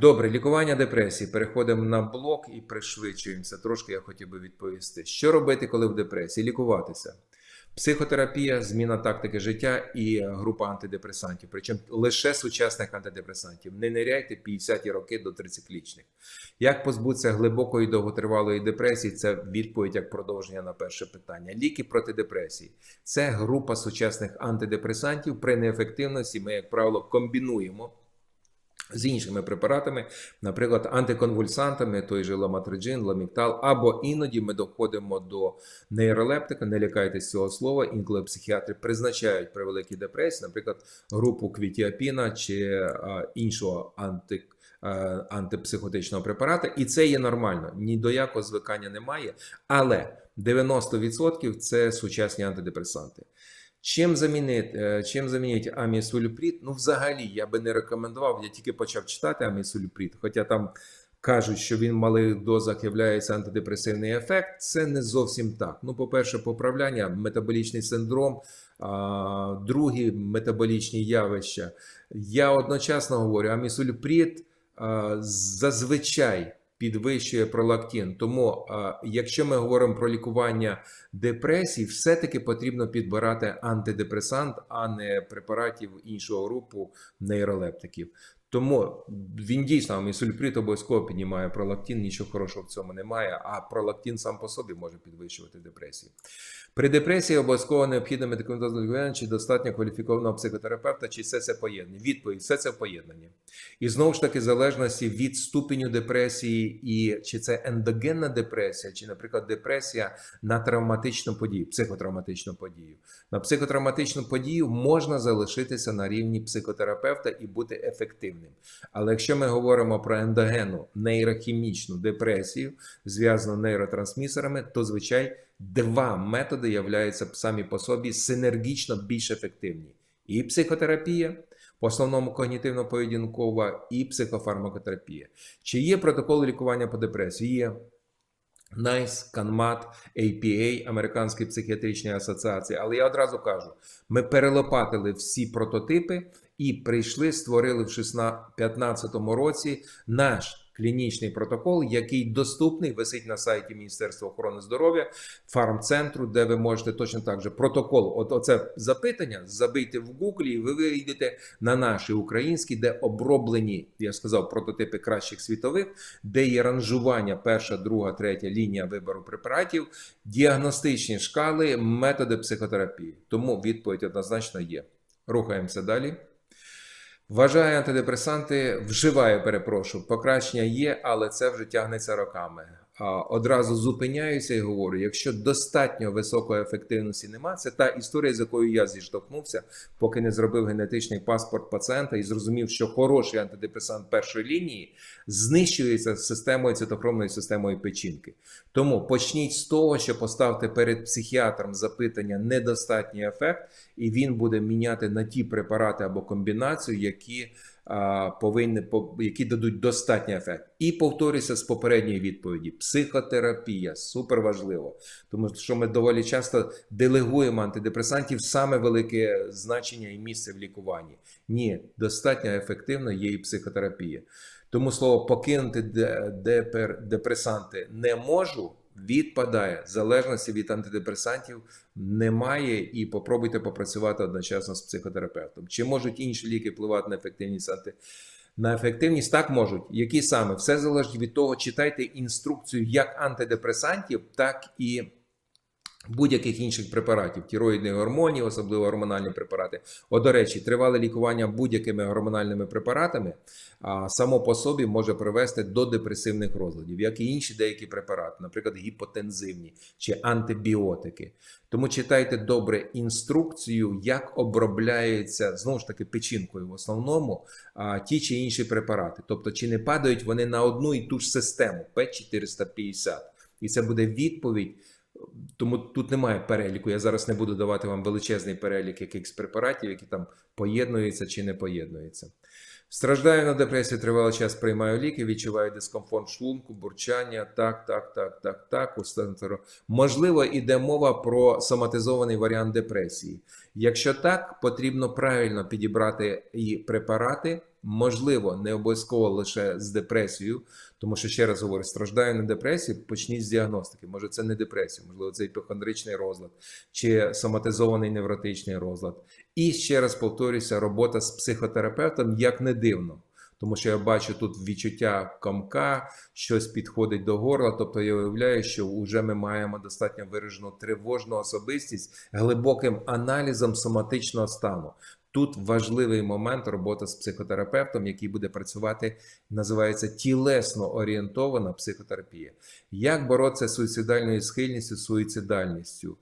Добре, лікування депресії. Переходимо на блок і пришвидшуємося. Трошки я хотів би відповісти. Що робити, коли в депресії? Лікуватися. Психотерапія, зміна тактики життя і група антидепресантів. Причому лише сучасних антидепресантів. Не ниряйте 50-ті роки до 30-лічних. Як позбутися глибокої довготривалої депресії? Це відповідь як продовження на перше питання. Ліки проти депресії це група сучасних антидепресантів. При неефективності ми, як правило, комбінуємо. З іншими препаратами, наприклад, антиконвульсантами, той же ламатриджин, ламіктал, або іноді ми доходимо до нейролептика, не лякайтесь цього слова, інколи психіатри призначають при великій депресії, наприклад, групу квітіапіна чи а, іншого анти, а, антипсихотичного препарата, і це є нормально. Ні до якого звикання немає, але 90% це сучасні антидепресанти. Чим замінити, е, чим замінити амісульприт? Ну, взагалі, я би не рекомендував. Я тільки почав читати амісульприт, хоча там кажуть, що він в малих дозах є антидепресивний ефект. Це не зовсім так. Ну, по-перше, поправляння, метаболічний синдром, а, другі метаболічні явища. Я одночасно говорю, амісульприт а, зазвичай підвищує пролактін. Тому, якщо ми говоримо про лікування депресії, все-таки потрібно підбирати антидепресант, а не препаратів іншого групу нейролептиків. Тому він дійсно амісульприт обов'язково піднімає пролактин, нічого хорошого в цьому немає, а пролактин сам по собі може підвищувати депресію. При депресії обов'язково необхідне медикаментозне лікування чи достатньо кваліфікованого психотерапевта, чи все це поєднання. Відповідь все це в поєднанні. І знову ж таки, в залежності від ступеню депресії, і чи це ендогенна депресія, чи, наприклад, депресія на травматичну подію, психотравматичну подію. На психотравматичну подію можна залишитися на рівні психотерапевта і бути ефективним. Але якщо ми говоримо про ендогенну нейрохімічну депресію, зв'язану нейротрансмісерами, то звичайно два методи являються самі по собі синергічно більш ефективні: і психотерапія. В основному когнітивно-поведінкова і психофармакотерапія. Чи є протоколи лікування по депресії? Є. NICE, CANMAT, APA, Американські психіатричні асоціації. Але я одразу кажу: ми перелопатили всі прототипи і прийшли, створили в 2015 році наш клінічний протокол, який доступний, висить на сайті Міністерства охорони здоров'я, фармцентру, де ви можете точно так же протокол. От оце запитання забийте в Гуглі, і ви вийдете на наші українські, де оброблені, я сказав, прототипи кращих світових, де є ранжування перша, друга, третя лінія вибору препаратів, діагностичні шкали, методи психотерапії. Тому відповідь однозначно є. Рухаємося далі. Вважає антидепресанти, вживає, перепрошую, покращення є, але це вже тягнеться роками. Одразу зупиняюся і говорю: якщо достатньо високої ефективності немає, це та історія, з якою я зіштовхнувся, поки не зробив генетичний паспорт пацієнта і зрозумів, що хороший антидепресант першої лінії знищується системою цитохромною системою печінки. Тому почніть з того, що поставте перед психіатром запитання недостатній ефект, і він буде міняти на ті препарати або комбінацію, які повинні по- які дадуть достатній ефект. І повторюся з попередньої відповіді: психотерапія супер важливо, тому що ми доволі часто делегуємо антидепресантів саме велике значення і місце в лікуванні. Ні, достатньо ефективно є і психотерапія. Тому слово покинути депресанти не можу. Відпадає залежності від антидепресантів немає, і попробуйте попрацювати одночасно з психотерапевтом. Чи можуть інші ліки впливати на ефективність анти... на ефективність? Так можуть. Які саме? Все залежить від того, читайте інструкцію як антидепресантів, так і будь-яких інших препаратів, тіроїдних гормонів, особливо гормональні препарати. О, до речі, тривале лікування будь-якими гормональними препаратами а, само по собі може привести до депресивних розладів, як і інші деякі препарати, наприклад, гіпотензивні чи антибіотики. Тому читайте добре інструкцію, як обробляються знову ж таки печінкою в основному а, ті чи інші препарати. Тобто, чи не падають вони на одну і ту ж систему П450. І це буде відповідь. Тому тут немає переліку. Я зараз не буду давати вам величезний перелік якихось препаратів, які там поєднуються чи не поєднуються. Страждаю на депресію, тривалий час приймаю ліки, відчуваю дискомфорт шлунку, бурчання. Так, так, так, так, так. Устантеро. Можливо, іде мова про соматизований варіант депресії. Якщо так, потрібно правильно підібрати і препарати, можливо, не обов'язково лише з депресією, тому що ще раз говорю, страждаю на депресію, почніть з діагностики. Може, це не депресія, можливо, це іпохондричний розлад чи соматизований невротичний розлад. І ще раз повторюся, робота з психотерапевтом як не дивно. Тому що я бачу тут відчуття комка, щось підходить до горла. Тобто я уявляю, що вже ми маємо достатньо виражену тривожну особистість глибоким аналізом соматичного стану. Тут важливий момент робота з психотерапевтом, який буде працювати, називається тілесно орієнтована психотерапія. Як боротися з суїцидальною схильністю, суїцидальністю?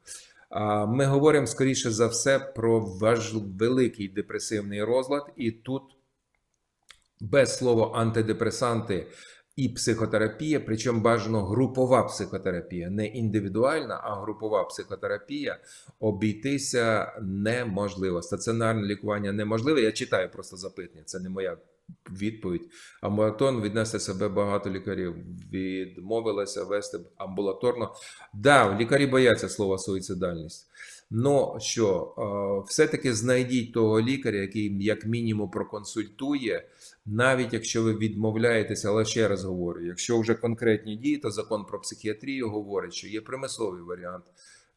Ми говоримо скоріше за все про важ... великий депресивний розлад, і тут без слова антидепресанти і психотерапія, причому бажано групова психотерапія, не індивідуальна, а групова психотерапія обійтися неможливо. Стаціонарне лікування неможливе. Я читаю просто запитання, це не моя відповідь. Амбулаторно віднести себе багато лікарів, відмовилися вести амбулаторно. Да, лікарі бояться слова суїцидальність. Ну що, е, все-таки знайдіть того лікаря, який як мінімум проконсультує, навіть якщо ви відмовляєтеся, але ще раз говорю, якщо вже конкретні дії, то закон про психіатрію говорить, що є примусовий варіант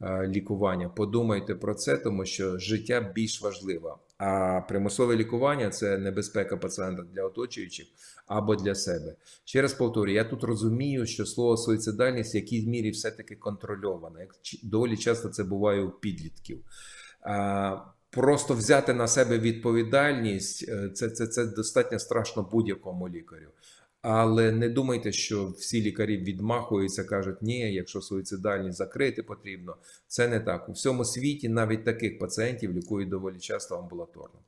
е, лікування. Подумайте про це, тому що життя більш важливе. А примусове лікування це небезпека пацієнта для оточуючих або для себе. Ще раз повторюю, я тут розумію, що слово суїцидальність в якій мірі все-таки контрольоване. Як доволі часто це буває у підлітків. Просто взяти на себе відповідальність е, це, це, це достатньо страшно будь-якому лікарю. Але не думайте, що всі лікарі відмахуються, кажуть, ні, якщо суїцидальність закрити потрібно. Це не так. У всьому світі навіть таких пацієнтів лікують доволі часто амбулаторно.